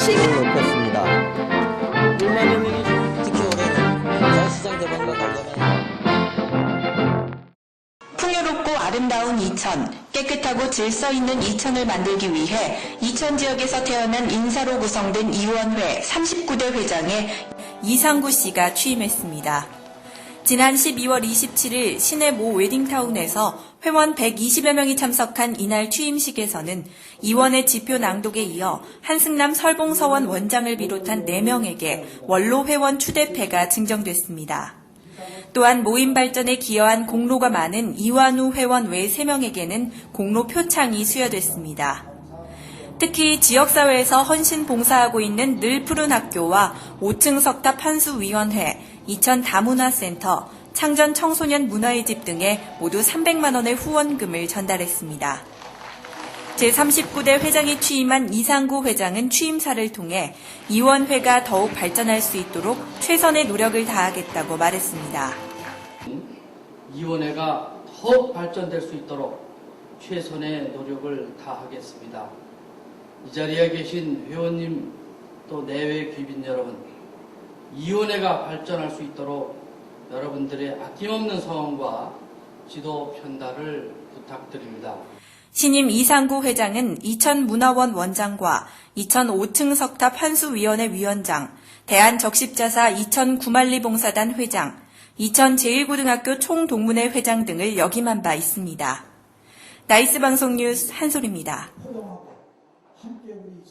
시민을 높였습니다. 1만 여 명이 특히 올해는 야시장 개방과 관련해 풍요롭고 아름다운 이천, 깨끗하고 질서 있는 이천을 만들기 위해 이천 지역에서 태어난 인사로 구성된 이원회 39대 회장에 이상구 씨가 취임했습니다. 지난 12월 27일 시내 모 웨딩타운에서 회원 120여 명이 참석한 이날 취임식에서는 이원의 지표 낭독에 이어 한승남 설봉서원 원장을 비롯한 4명에게 원로 회원 추대패가 증정됐습니다. 또한 모임 발전에 기여한 공로가 많은 이완우 회원 외 3명에게는 공로 표창이 수여됐습니다. 특히 지역사회에서 헌신 봉사하고 있는 늘 푸른 학교와 5층 석탑 한수위원회, 이천 다문화센터, 창전 청소년 문화의 집 등에 모두 300만 원의 후원금을 전달했습니다. 제39대 회장이 취임한 이상구 회장은 취임사를 통해 이원회가 더욱 발전할 수 있도록 최선의 노력을 다하겠다고 말했습니다. 이원회가 더욱 발전될 수 있도록 최선의 노력을 다하겠습니다. 이 자리에 계신 회원님 또 내외 귀빈 여러분, 이원회가 발전할 수 있도록 여러분들의 아낌없는 성원과 지도 편달을 부탁드립니다. 신임 이상구 회장은 이천문화원 원장과 이천 5층 석탑 한수위원회 위원장, 대한적십자사 이천 구만리 봉사단 회장, 이천 제1고등학교 총동문회 회장 등을 역임한 바 있습니다. 나이스 방송 뉴스 한솔입니다. 함께 우리